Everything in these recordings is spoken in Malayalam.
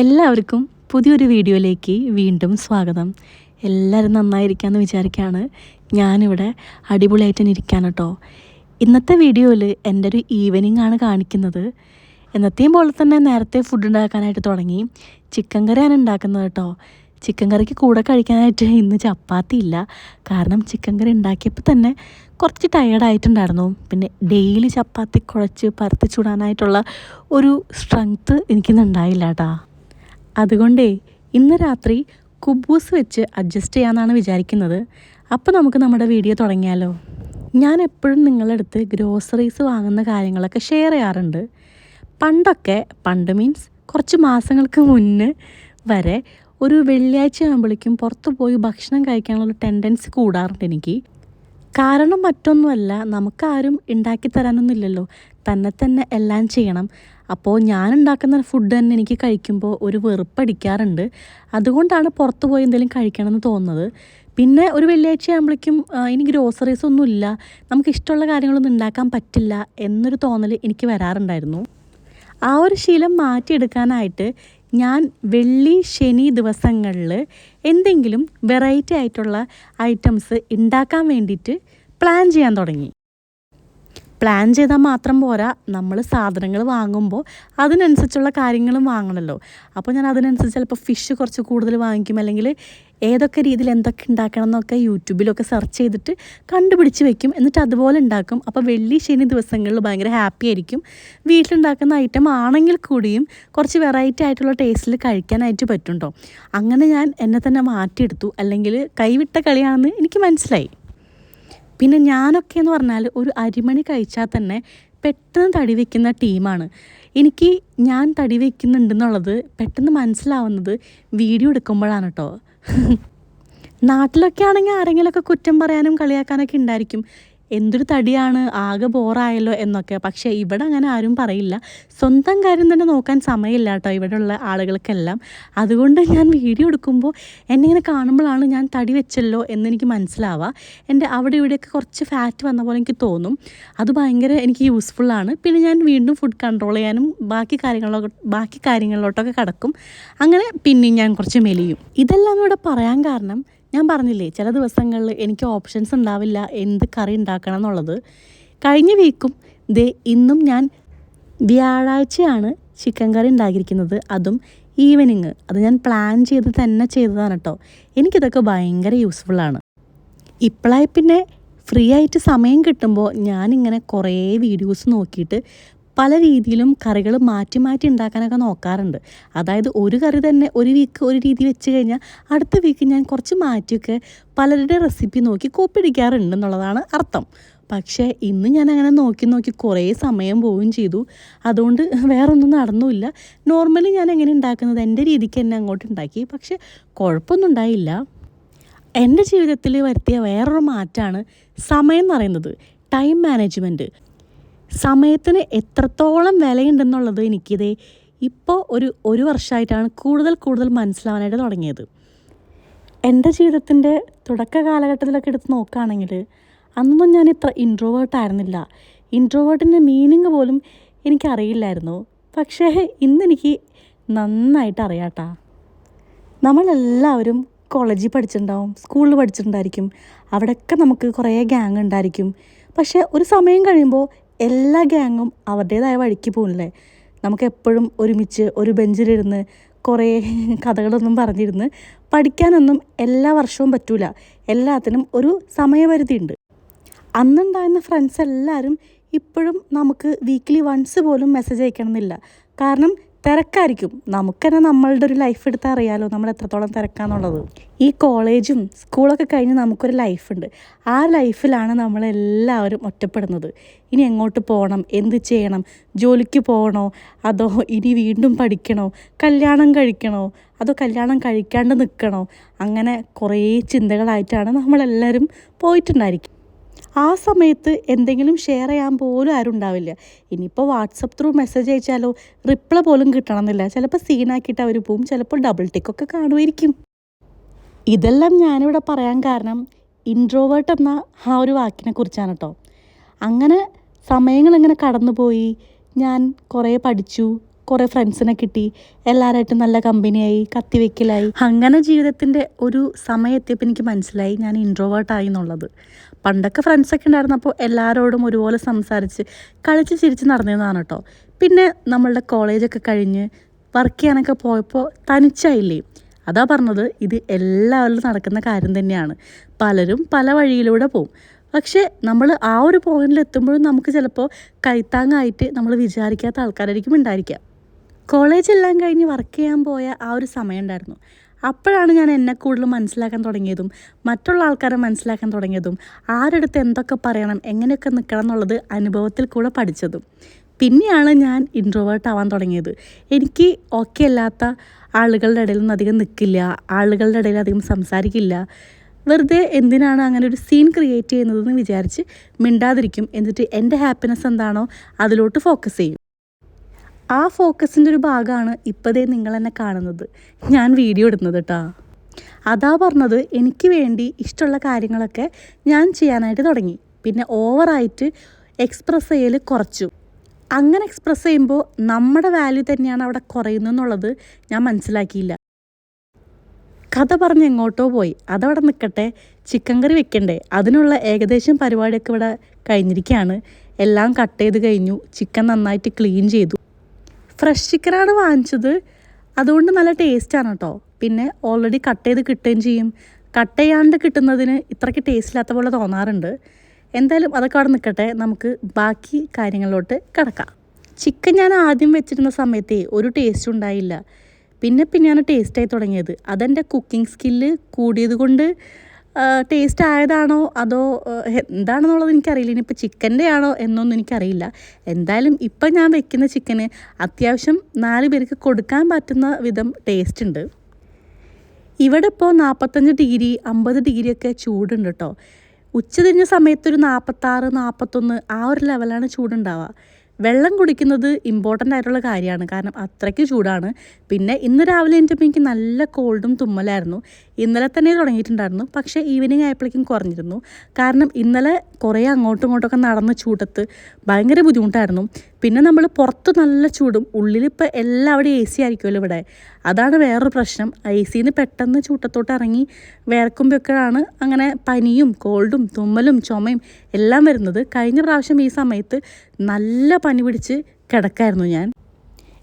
എല്ലാവർക്കും പുതിയൊരു വീഡിയോയിലേക്ക് വീണ്ടും സ്വാഗതം. എല്ലാവരും നന്നായിരിക്കാമെന്ന് വിചാരിക്കുകയാണ് ഞാനിവിടെ അടിപൊളിയായിട്ട് ഇരിക്കുകയാണ് കേട്ടോ ഇന്നത്തെ വീഡിയോയിൽ എന്റെ ഒരു ഈവനിങ് ആണ് കാണിക്കുന്നത്. എന്നത്തെയും പോലെ തന്നെ നേരത്തെ ഫുഡ് ഉണ്ടാക്കാനായിട്ട് തുടങ്ങി. ചിക്കൻ കറിയാണ് ഉണ്ടാക്കുന്നത് കേട്ടോ. ചിക്കൻ കറിക്ക് കൂടെ കഴിക്കാനായിട്ട് ഇന്ന് ചപ്പാത്തി ഇല്ല. കാരണം ചിക്കൻ കറി ഉണ്ടാക്കിയപ്പോൾ തന്നെ കുറച്ച് ടയേർഡായിട്ടുണ്ടായിരുന്നു പിന്നെ ഡെയിലി ചപ്പാത്തി കുഴച്ച് പരത്തി ചൂടാനായിട്ടുള്ള ഒരു സ്ട്രെങ്ത്ത് എനിക്കിന്ന് ഉണ്ടായില്ല കേട്ടാ. അതുകൊണ്ടേ ഇന്ന് രാത്രി കുബൂസ് വെച്ച് അഡ്ജസ്റ്റ് ചെയ്യാമെന്നാണ് വിചാരിക്കുന്നത്. അപ്പോൾ നമുക്ക് നമ്മുടെ വീഡിയോ തുടങ്ങിയാലോ. ഞാൻ എപ്പോഴും നിങ്ങളുടെ അടുത്ത് ഗ്രോസറീസ് വാങ്ങുന്ന കാര്യങ്ങളൊക്കെ ഷെയർ ചെയ്യാറുണ്ട്. പണ്ടൊക്കെ പണ്ട് മീൻസ് കുറച്ച് മാസങ്ങൾക്ക് മുന്നേ വരെ ഒരു വെള്ളിയാഴ്ച ആകുമ്പോഴേക്കും പുറത്ത് പോയി ഭക്ഷണം കഴിക്കാനുള്ള ടെൻഡൻസി കൂടാറുണ്ട് എനിക്ക്. കാരണം മറ്റൊന്നുമല്ല നമുക്കാരും ഉണ്ടാക്കി തരാനൊന്നുമില്ലല്ലോ തന്നെ തന്നെ എല്ലാം ചെയ്യണം. അപ്പോൾ ഞാൻ ഉണ്ടാക്കുന്ന ഫുഡ് തന്നെ എനിക്ക് കഴിക്കുമ്പോൾ ഒരു വെറുപ്പടിക്കാറുണ്ട്. അതുകൊണ്ടാണ് പുറത്ത് പോയി എന്തെങ്കിലും കഴിക്കണമെന്ന് തോന്നുന്നത്. പിന്നെ ഒരു വെള്ളിയാഴ്ച ആകുമ്പോഴേക്കും ഇനി ഗ്രോസറീസ് ഒന്നും ഇല്ല. നമുക്ക് ഇഷ്ടമുള്ള കാര്യങ്ങളൊന്നും ഉണ്ടാക്കാൻ പറ്റില്ല എന്നൊരു തോന്നൽ എനിക്ക് വരാറുണ്ടായിരുന്നു. ആ ഒരു ശീലം മാറ്റിയെടുക്കാനായിട്ട് ഞാൻ വെള്ളി ശനി ദിവസങ്ങളിൽ എന്തെങ്കിലും വെറൈറ്റി ആയിട്ടുള്ള ഐറ്റംസ് ഉണ്ടാക്കാൻ വേണ്ടിയിട്ട് പ്ലാൻ ചെയ്യാൻ തുടങ്ങി. പ്ലാൻ ചെയ്താൽ മാത്രം പോരാ. നമ്മൾ സാധനങ്ങൾ വാങ്ങുമ്പോൾ അതിനനുസരിച്ചുള്ള കാര്യങ്ങളും വാങ്ങണമല്ലോ അപ്പോൾ ഞാൻ അതിനനുസരിച്ച് ചിലപ്പോൾ ഫിഷ് കുറച്ച് കൂടുതൽ വാങ്ങിക്കും. അല്ലെങ്കിൽ ഏതൊക്കെ രീതിയിൽ എന്തൊക്കെ ഉണ്ടാക്കണം എന്നൊക്കെ യൂട്യൂബിലൊക്കെ സെർച്ച് ചെയ്തിട്ട് കണ്ടുപിടിച്ച് വെക്കും. എന്നിട്ട് അതുപോലെ ഉണ്ടാക്കും. അപ്പോൾ വെള്ളി ശനി ദിവസങ്ങളിൽ ഭയങ്കര ഹാപ്പി ആയിരിക്കും. വീട്ടിലുണ്ടാക്കുന്ന ഐറ്റം ആണെങ്കിൽ കൂടിയും കുറച്ച് വെറൈറ്റി ആയിട്ടുള്ള ടേസ്റ്റിൽ കഴിക്കാനായിട്ട് പറ്റുണ്ടോ അങ്ങനെ ഞാൻ എന്നെ തന്നെ മാറ്റിയെടുത്തു. അല്ലെങ്കിൽ കൈവിട്ട കളിയാണെന്ന് എനിക്ക് മനസ്സിലായി. പിന്നെ ഞാനൊക്കെ എന്ന് പറഞ്ഞാൽ ഒരു അരിമണി കഴിച്ചാൽ തന്നെ പെട്ടെന്ന് തടി വയ്ക്കുന്ന ടീമാണ്. എനിക്ക് ഞാൻ തടി വയ്ക്കുന്നുണ്ടെന്നുള്ളത് പെട്ടെന്ന് മനസ്സിലാവുന്നത് വീഡിയോ എടുക്കുമ്പോഴാണ് കേട്ടോ നാട്ടിലൊക്കെ ആണെങ്കിൽ ആരെങ്കിലുമൊക്കെ കുറ്റം പറയാനും കളിയാക്കാനൊക്കെ ഉണ്ടായിരിക്കും. എന്തൊരു തടിയാണ് ആകെ ബോറായല്ലോ എന്നൊക്കെ. പക്ഷേ ഇവിടെ അങ്ങനെ ആരും പറയില്ല. സ്വന്തം കാര്യം തന്നെ നോക്കാൻ സമയമില്ല കേട്ടോ ഇവിടെയുള്ള ആളുകൾക്കെല്ലാം. അതുകൊണ്ട് ഞാൻ വീഡിയോ എടുക്കുമ്പോൾ എന്നെ ഇങ്ങനെ കാണുമ്പോഴാണ് ഞാൻ തടി വെച്ചല്ലോ എന്നെനിക്ക് മനസ്സിലാവുക. എന്റെ അവിടെ ഇവിടെയൊക്കെ കുറച്ച് ഫാറ്റ് വന്ന പോലെ എനിക്ക് തോന്നും. അത് ഭയങ്കര എനിക്ക് യൂസ്ഫുള്ളാണ് പിന്നെ ഞാൻ വീണ്ടും ഫുഡ് കൺട്രോൾ ചെയ്യാനും ബാക്കി കാര്യങ്ങളിലോ ബാക്കി കാര്യങ്ങളിലോട്ടൊക്കെ കടക്കും. അങ്ങനെ പിന്നെയും ഞാൻ കുറച്ച് മെലിയും. ഇതെല്ലാം ഇവിടെ പറയാൻ കാരണം ഞാൻ പറഞ്ഞില്ലേ ചില ദിവസങ്ങളിൽ എനിക്ക് ഓപ്ഷൻസ് ഉണ്ടാവില്ല എന്ത് കറി ഉണ്ടാക്കണം എന്നുള്ളത്. കഴിഞ്ഞ വീക്കും ദേ ഇന്നും ഞാൻ വ്യാഴാഴ്ചയാണ് ചിക്കൻ കറി ഉണ്ടാക്കിയിരിക്കുന്നത്. അതും ഈവനിങ് അത് ഞാൻ പ്ലാൻ ചെയ്ത് തന്നെ ചെയ്തതാണ് കേട്ടോ എനിക്കിതൊക്കെ ഭയങ്കര യൂസ്ഫുള്ളാണ് ഇപ്പോഴായി പിന്നെ ഫ്രീ ആയിട്ട് സമയം കിട്ടുമ്പോൾ ഞാനിങ്ങനെ കുറേ വീഡിയോസ് നോക്കിയിട്ട് പല രീതിയിലും കറികൾ മാറ്റി മാറ്റി ഉണ്ടാക്കാനൊക്കെ നോക്കാറുണ്ട്. അതായത് ഒരു കറി തന്നെ ഒരു വീക്ക് ഒരു രീതി വെച്ച് കഴിഞ്ഞാൽ അടുത്ത വീക്ക് ഞാൻ കുറച്ച് മാറ്റിയൊക്കെ പലരുടെ റെസിപ്പി നോക്കി കോപ്പി അടിക്കാറുണ്ട് എന്നുള്ളതാണ് അർത്ഥം. പക്ഷേ ഇന്ന് ഞാൻ അങ്ങനെ നോക്കി നോക്കി കുറേ സമയം പോവുകയും ചെയ്തു. അതുകൊണ്ട് വേറൊന്നും നടന്നുമില്ല. നോർമലി ഞാൻ എങ്ങനെ ഉണ്ടാക്കുന്നത് എന്റെ രീതിക്ക് തന്നെ അങ്ങോട്ട് ഉണ്ടാക്കി. പക്ഷേ കുഴപ്പമൊന്നും ഉണ്ടായില്ല. എന്റെ ജീവിതത്തിൽ വരുത്തിയ വേറൊരു മാറ്റമാണ് സമയം എന്ന് പറയുന്നത്. ടൈം മാനേജ്മെന്റ് സമയത്തിന് എത്രത്തോളം വിലയുണ്ടെന്നുള്ളത് എനിക്കിത് ഇപ്പോൾ ഒരു ഒരു വർഷമായിട്ടാണ് കൂടുതൽ കൂടുതൽ മനസ്സിലാവാനായിട്ട് തുടങ്ങിയത്. എന്റെ ജീവിതത്തിന്റെ തുടക്ക കാലഘട്ടത്തിലൊക്കെ എടുത്ത് നോക്കുകയാണെങ്കിൽ അന്നൊന്നും ഞാൻ ഇത്ര ഇൻട്രോവേർട്ട് ആയിരുന്നില്ല. ഇൻട്രോവേർട്ടിന്റെ മീനിങ് പോലും എനിക്കറിയില്ലായിരുന്നു. പക്ഷേ ഇന്നെനിക്ക് നന്നായിട്ട് അറിയാട്ടാ നമ്മളെല്ലാവരും കോളേജിൽ പഠിച്ചിട്ടുണ്ടാവും സ്കൂളിൽ പഠിച്ചിട്ടുണ്ടായിരിക്കും. അവിടെയൊക്കെ നമുക്ക് കുറേ ഗ്യാങ് ഉണ്ടായിരിക്കും. പക്ഷേ ഒരു സമയം കഴിയുമ്പോൾ എല്ലാ ഗ്യാങ്ങും അവരുടേതായ വഴിക്ക് പോകില്ലേ നമുക്ക് എപ്പോഴും ഒരുമിച്ച് ഒരു ബെഞ്ചിലിരുന്ന് കുറേ കഥകളൊന്നും പറഞ്ഞിരുന്ന് പഠിക്കാനൊന്നും എല്ലാ വർഷവും പറ്റൂല. എല്ലാത്തിനും ഒരു സമയപരിധി ഉണ്ട് അന്നുണ്ടായിരുന്ന ഫ്രണ്ട്സ് എല്ലാവരും ഇപ്പോഴും നമുക്ക് വീക്കിലി വൺസ് പോലും മെസ്സേജ് അയക്കണമെന്നില്ല. കാരണം തിരക്കായിരിക്കും. നമുക്ക് തന്നെ നമ്മളുടെ ഒരു ലൈഫ് എടുത്താൽ അറിയാലോ നമ്മൾ എത്രത്തോളം തിരക്കാന്നുള്ളത്. ഈ കോളേജും സ്കൂളൊക്കെ കഴിഞ്ഞ് നമുക്കൊരു ലൈഫുണ്ട് ആ ലൈഫിലാണ് നമ്മളെല്ലാവരും ഒറ്റപ്പെടുന്നത്. ഇനി എങ്ങോട്ട് പോകണം എന്ത് ചെയ്യണം? ജോലിക്ക് പോകണോ? അതോ ഇനി വീണ്ടും പഠിക്കണോ? കല്യാണം കഴിക്കണോ? അതോ കല്യാണം കഴിക്കാണ്ട് നിൽക്കണോ അങ്ങനെ കുറേ ചിന്തകളായിട്ടാണ് നമ്മളെല്ലാവരും പോയിട്ടുണ്ടായിരിക്കും. ആ സമയത്ത് എന്തെങ്കിലും ഷെയർ ചെയ്യാൻ പോലും ആരും ഉണ്ടാവില്ല. ഇനിയിപ്പോൾ വാട്സപ്പ് ത്രൂ മെസ്സേജ് അയച്ചാലോ? റിപ്ലൈ പോലും കിട്ടണമെന്നില്ല. ചിലപ്പോൾ സീനാക്കിയിട്ട് അവർ പോവും. ചിലപ്പോൾ ഡബിൾ ടിക്കൊക്കെ കാണുമായിരിക്കും. ഇതെല്ലാം ഞാനിവിടെ പറയാൻ കാരണം ഇൻട്രോവേർട്ട് എന്ന ആ ഒരു വാക്കിനെ കുറിച്ചാണ് കേട്ടോ അങ്ങനെ സമയങ്ങളിങ്ങനെ കടന്നുപോയി. ഞാൻ കുറേ പഠിച്ചു. കുറേ ഫ്രണ്ട്സിനെ കിട്ടി. എല്ലാവരായിട്ടും നല്ല കമ്പനിയായി കത്തിവെക്കലായി അങ്ങനെ ജീവിതത്തിന്റെ ഒരു സമയം എത്തിയപ്പോൾ എനിക്ക് മനസ്സിലായി ഞാൻ ഇൻട്രോവേർട്ട് ആയി എന്നുള്ളത്. പണ്ടൊക്കെ ഫ്രണ്ട്സൊക്കെ ഉണ്ടായിരുന്നപ്പോൾ എല്ലാവരോടും ഒരുപോലെ സംസാരിച്ച് കളിച്ച് ചിരിച്ച് നടന്നിരുന്നതാണ് കേട്ടോ പിന്നെ നമ്മളുടെ കോളേജൊക്കെ കഴിഞ്ഞ് വർക്ക് ചെയ്യാനൊക്കെ പോയപ്പോൾ തനിച്ചായില്ലേ? അതാ പറഞ്ഞത് ഇത് എല്ലാവരിലും നടക്കുന്ന കാര്യം തന്നെയാണ്. പലരും പല വഴിയിലൂടെ പോകും പക്ഷേ നമ്മൾ ആ ഒരു പോയിന്റിൽ എത്തുമ്പോഴും നമുക്ക് ചിലപ്പോൾ കൈത്താങ്ങായിട്ട് നമ്മൾ വിചാരിക്കാത്ത ആൾക്കാരായിരിക്കും ഉണ്ടായിരിക്കുക. കോളേജെല്ലാം കഴിഞ്ഞ് വർക്ക് ചെയ്യാൻ പോയ ആ ഒരു സമയം ഉണ്ടായിരുന്നു. അപ്പോഴാണ് ഞാൻ എന്നെ കൂടുതൽ മനസ്സിലാക്കാൻ തുടങ്ങിയതും മറ്റുള്ള ആൾക്കാരെ മനസ്സിലാക്കാൻ തുടങ്ങിയതും ആരെടുത്ത് എന്തൊക്കെ പറയണം എങ്ങനെയൊക്കെ നിൽക്കണം എന്നുള്ളത് അനുഭവത്തിൽ കൂടെ പഠിച്ചതും. പിന്നെയാണ് ഞാൻ ഇൻട്രോവേർട്ട് ആവാൻ തുടങ്ങിയത്. എനിക്ക് ഓക്കെ അല്ലാത്ത ആളുകളുടെ ഇടയിലൊന്നും അധികം നിൽക്കില്ല ആളുകളുടെ ഇടയിൽ അധികം സംസാരിക്കില്ല. വെറുതെ എന്തിനാണ് അങ്ങനെ ഒരു സീൻ ക്രിയേറ്റ് ചെയ്യുന്നതെന്ന് വിചാരിച്ച് മിണ്ടാതിരിക്കും. എന്നിട്ട് എന്റെ ഹാപ്പിനെസ് എന്താണോ അതിലോട്ട് ഫോക്കസ് ചെയ്യും. ആ ഫോക്കസിന്റെ ഒരു ഭാഗമാണ് ഇപ്പോഴേ നിങ്ങൾ എന്നെ കാണുന്നത്. ഞാൻ വീഡിയോ ഇടുന്നത് കേട്ടോ അതാ പറഞ്ഞത് എനിക്ക് വേണ്ടി ഇഷ്ടമുള്ള കാര്യങ്ങളൊക്കെ ഞാൻ ചെയ്യാനായിട്ട് തുടങ്ങി. പിന്നെ ഓവറായിട്ട് എക്സ്പ്രസ് ചെയ്യൽ കുറച്ചു. അങ്ങനെ എക്സ്പ്രസ് ചെയ്യുമ്പോൾ നമ്മുടെ വാല്യൂ തന്നെയാണ് അവിടെ കുറയുന്നതെന്നുള്ളത് ഞാൻ മനസ്സിലാക്കിയില്ല. കഥ പറഞ്ഞ് എങ്ങോട്ടോ പോയി. അതവിടെ നിൽക്കട്ടെ ചിക്കൻ കറി വെക്കണ്ടേ. അതിനുള്ള ഏകദേശം പരിപാടിയൊക്കെ ഇവിടെ കഴിഞ്ഞിരിക്കുകയാണ് എല്ലാം കട്ട് ചെയ്ത് കഴിഞ്ഞു. ചിക്കൻ നന്നായിട്ട് ക്ലീൻ ചെയ്തു. ഫ്രഷ് ചിക്കനാണ് വാങ്ങിച്ചത്. അതുകൊണ്ട് നല്ല ടേസ്റ്റാണ് കേട്ടോ പിന്നെ ഓൾറെഡി കട്ട് ചെയ്ത് കിട്ടുകയും ചെയ്യും. കട്ട് ചെയ്യാണ്ട് കിട്ടുന്നതിന് ഇത്രയ്ക്ക് ടേസ്റ്റ് ഇല്ലാത്ത പോലെ തോന്നാറുണ്ട്. എന്തായാലും അതൊക്കെ അവിടെ നിൽക്കട്ടെ. നമുക്ക് ബാക്കി കാര്യങ്ങളിലോട്ട് കിടക്കാം. ചിക്കൻ ഞാൻ ആദ്യം വെച്ചിരുന്ന സമയത്തേ ഒരു ടേസ്റ്റും ഉണ്ടായില്ല. പിന്നെ പിന്നെയാണ് ടേസ്റ്റായി തുടങ്ങിയത്. അതെന്റെ കുക്കിംഗ് സ്കില്ല് കൂടിയത് കൊണ്ട് ടേസ്റ്റ് ആയതാണോ? അതോ എന്താണെന്നുള്ളത് എനിക്കറിയില്ല. ഇനിയിപ്പോൾ ചിക്കന്റെ ആണോ എന്നൊന്നും എനിക്കറിയില്ല. എന്തായാലും ഇപ്പം ഞാൻ വെക്കുന്ന ചിക്കന് അത്യാവശ്യം നാല് പേർക്ക് കൊടുക്കാൻ പറ്റുന്ന വിധം ടേസ്റ്റ് ഉണ്ട്. ഇവിടെ ഇപ്പോൾ നാൽപ്പത്തഞ്ച് ഡിഗ്രി അമ്പത് ഡിഗ്രിയൊക്കെ ചൂടുണ്ട് കേട്ടോ ഉച്ച തിരിഞ്ഞ സമയത്തൊരു നാൽപ്പത്താറ് നാൽപ്പത്തൊന്ന് ആ ഒരു ലെവലാണ് ചൂടുണ്ടാവുക. വെള്ളം കുടിക്കുന്നത് ഇമ്പോർട്ടന്റ് ആയിട്ടുള്ള കാര്യമാണ്. കാരണം അത്രയ്ക്ക് ചൂടാണ്. പിന്നെ ഇന്ന് രാവിലെ എണീറ്റപ്പോൾ എനിക്ക് നല്ല കോൾഡും തുമ്മലായിരുന്നു. ഇന്നലെ തന്നെ തുടങ്ങിയിട്ടുണ്ടായിരുന്നു. പക്ഷേ ഈവനിങ് ആയപ്പോഴേക്കും കുറഞ്ഞിരുന്നു. കാരണം ഇന്നലെ കുറേ അങ്ങോട്ടും ഇങ്ങോട്ടൊക്കെ നടന്ന് ചൂടത്ത് ഭയങ്കര ബുദ്ധിമുട്ടായിരുന്നു. പിന്നെ നമ്മൾ പുറത്ത് നല്ല ചൂടും. ഉള്ളിലിപ്പോൾ എല്ലാവിടെയും എ സി ആയിരിക്കുമല്ലോ ഇവിടെ. അതാണ് വേറൊരു പ്രശ്നം. എ സിന്ന് പെട്ടെന്ന് ചൂട്ടത്തോട്ട് ഇറങ്ങി വേർക്കുമ്പോഴൊക്കെയാണ് അങ്ങനെ പനിയും കോൾഡും തുമ്മലും ചുമയും എല്ലാം വരുന്നത്. കഴിഞ്ഞ പ്രാവശ്യം ഈ സമയത്ത് നല്ല പനി പിടിച്ച് കിടക്കായിരുന്നു ഞാൻ.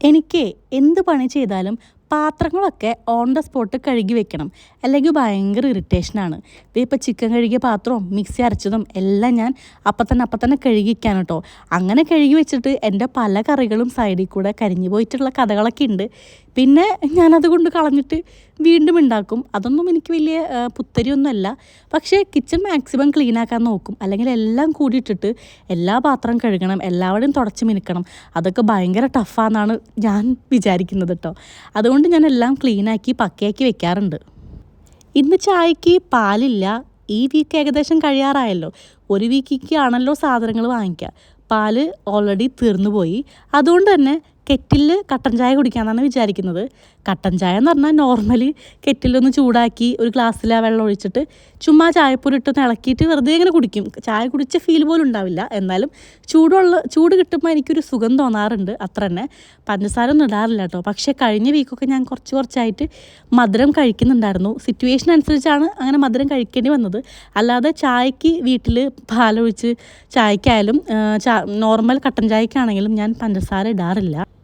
എനിക്ക് എന്ത് പണി ചെയ്താലും പാത്രങ്ങളൊക്കെ ഓൺ ദ സ്പോട്ട് കഴുകി വെക്കണം. അല്ലെങ്കിൽ ഭയങ്കര ഇറിറ്റേഷനാണ് ഇപ്പോൾ ചിക്കൻ കഴുകിയ പാത്രവും മിക്സി അരച്ചതും എല്ലാം ഞാൻ അപ്പത്തന്നെ അപ്പത്തന്നെ അപ്പം തന്നെ കഴുകി വയ്ക്കാൻ കേട്ടോ അങ്ങനെ കഴുകി വെച്ചിട്ട് എന്റെ പല കറികളും സൈഡിൽ കൂടെ കരിഞ്ഞു പോയിട്ടുള്ള കഥകളൊക്കെ ഉണ്ട്. പിന്നെ ഞാനത് കൊണ്ട് കളഞ്ഞിട്ട് വീണ്ടും ഉണ്ടാക്കും. അതൊന്നും എനിക്ക് വലിയ പുത്തരിയൊന്നുമല്ല. പക്ഷേ കിച്ചൺ മാക്സിമം ക്ലീൻ ആക്കാൻ നോക്കും. അല്ലെങ്കിൽ എല്ലാം കൂടിയിട്ടിട്ട് എല്ലാ പാത്രം കഴുകണം എല്ലാവരെയും തുടച്ച് മിനുക്കണം. അതൊക്കെ ഭയങ്കര ടഫാന്നാണ് ഞാൻ വിചാരിക്കുന്നത് കേട്ടോ അതുകൊണ്ട് ഞാൻ എല്ലാം ക്ലീനാക്കി പക്കയാക്കി വെക്കാറുണ്ട്. ഇന്ന് ചായക്ക് പാലില്ല. ഈ വീക്ക് ഏകദേശം കഴിയാറായല്ലോ. ഒരു വീക്കിക്ക് ആണല്ലോ സാധനങ്ങൾ വാങ്ങിക്കുക പാൽ ഓൾറെഡി തീർന്നു പോയി അതുകൊണ്ട് തന്നെ കെറ്റിൽ കട്ടൻ ചായ കുടിക്കാമെന്നാണ് വിചാരിക്കുന്നത്. കട്ടൻ ചായ എന്ന് പറഞ്ഞാൽ നോർമലി കെറ്റിലൊന്ന് ചൂടാക്കി ഒരു ഗ്ലാസ്സിൽ ആ വെള്ളം ഒഴിച്ചിട്ട് ചുമ്മാ ചായപ്പൊരി ഇട്ടൊന്ന് ഇളക്കിയിട്ട് വെറുതെ ഇങ്ങനെ കുടിക്കും. ചായ കുടിച്ച ഫീൽ പോലും ഉണ്ടാവില്ല. എന്നാലും ചൂടുള്ള ചൂട് കിട്ടുമ്പോൾ എനിക്കൊരു സുഖം തോന്നാറുണ്ട്. അത്ര തന്നെ. പഞ്ചസാര ഒന്നും ഇടാറില്ല കേട്ടോ. പക്ഷേ കഴിഞ്ഞ വീക്കൊക്കെ ഞാൻ കുറച്ച് കുറച്ചായിട്ട് മധുരം കഴിക്കുന്നുണ്ടായിരുന്നു. സിറ്റുവേഷൻ അനുസരിച്ചാണ് അങ്ങനെ മധുരം കഴിക്കേണ്ടി വന്നത്. അല്ലാതെ ചായക്ക് വീട്ടിൽ പാലൊഴിച്ച് ചായക്കായാലും നോർമൽ കട്ടൻ ചായക്കാണെങ്കിലും ഞാൻ പഞ്ചസാര ഇടാറില്ല.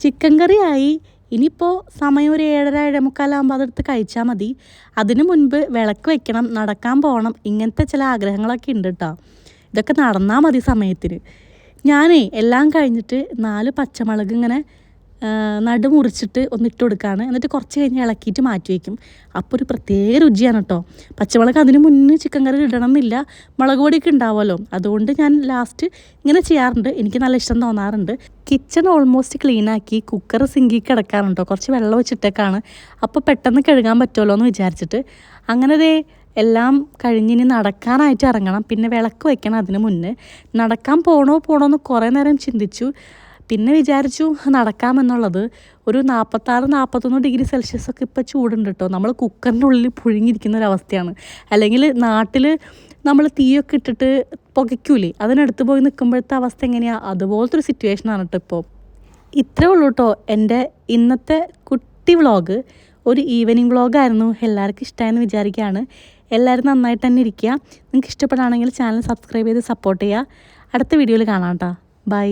ചിക്കൻ കറിയായി. ഇനിയിപ്പോൾ സമയം ഒരു ഏഴര ഏഴേമുക്കാലാകുമ്പോൾ അതെടുത്ത് കഴിച്ചാൽ മതി. അതിനു മുൻപ് വിളക്ക് വെക്കണം നടക്കാൻ പോകണം ഇങ്ങനത്തെ ചില ആഗ്രഹങ്ങളൊക്കെ ഉണ്ട് കേട്ടോ ഇതൊക്കെ നടന്നാൽ മതി സമയത്തിന്. ഞാനേ എല്ലാം കഴിഞ്ഞിട്ട് നാല് പച്ചമുളക് ഇങ്ങനെ ആ, നടു മുറിച്ചിട്ട് ഒന്ന് ഇട്ട് കൊടുക്കുകയാണ് എന്നിട്ട് കുറച്ച് കഴിഞ്ഞ് ഇളക്കിയിട്ട് മാറ്റി വയ്ക്കും. അപ്പോൾ ഒരു പ്രത്യേക രുചിയാണ് കേട്ടോ പച്ചമുളക് അതിന് മുന്നേ ചിക്കൻ കറി ഇടണം എന്നില്ല മുളക് പൊടിയൊക്കെ ഉണ്ടാവുമല്ലോ. അതുകൊണ്ട് ഞാൻ ലാസ്റ്റ് ഇങ്ങനെ ചെയ്യാറുണ്ട്. എനിക്ക് നല്ല ഇഷ്ടം തോന്നാറുണ്ട്. കിച്ചൺ ഓൾമോസ്റ്റ് ക്ലീനാക്കി കുക്കർ സിങ്കി കിടക്കാറുണ്ടോ കുറച്ച് വെള്ളം വെച്ചിട്ടേക്കാണ്. അപ്പോൾ പെട്ടെന്ന് കഴുകാൻ പറ്റുമല്ലോ എന്ന് വിചാരിച്ചിട്ട്. അങ്ങനെ ദേ എല്ലാം കഴിഞ്ഞിനി നടക്കാനായിട്ട് ഇറങ്ങണം. പിന്നെ വിളക്ക് വയ്ക്കണം അതിന് മുന്നേ. നടക്കാൻ പോണോ പോണോ എന്ന് കുറേ നേരം ചിന്തിച്ചു. പിന്നെ വിചാരിച്ചു നടക്കാമെന്നുള്ളത് ഒരു നാൽപ്പത്താറ് നാൽപ്പത്തൊന്ന് ഡിഗ്രി സെൽഷ്യസ് ഒക്കെ ഇപ്പോൾ ചൂടുണ്ട് കേട്ടോ നമ്മൾ കുക്കറിന്റെ ഉള്ളിൽ പുഴുങ്ങിയിരിക്കുന്ന ഒരവസ്ഥയാണ്. അല്ലെങ്കിൽ നാട്ടിൽ നമ്മൾ തീയൊക്കെ ഇട്ടിട്ട് പുകയ്ക്കൂലേ അതിനടുത്ത് പോയി നിൽക്കുമ്പോഴത്തെ അവസ്ഥ എങ്ങനെയാണ് അതുപോലത്തെ ഒരു സിറ്റുവേഷനാണ് കേട്ടോ ഇപ്പോൾ ഇത്രേ ഉള്ളൂ കേട്ടോ എന്റെ ഇന്നത്തെ കുട്ടി വ്ളോഗ്. ഒരു ഈവനിങ് വ്ളോഗായിരുന്നു എല്ലാവർക്കും ഇഷ്ടമായെന്ന് വിചാരിക്കുകയാണ് എല്ലാവരും നന്നായിട്ട് തന്നെ ഇരിക്കുക. നിങ്ങൾക്ക് ഇഷ്ടപ്പെടുകയാണെങ്കിൽ ചാനൽ സബ്സ്ക്രൈബ് ചെയ്ത് സപ്പോർട്ട് ചെയ്യുക. അടുത്ത വീഡിയോയിൽ കാണാം കേട്ടോ ബൈ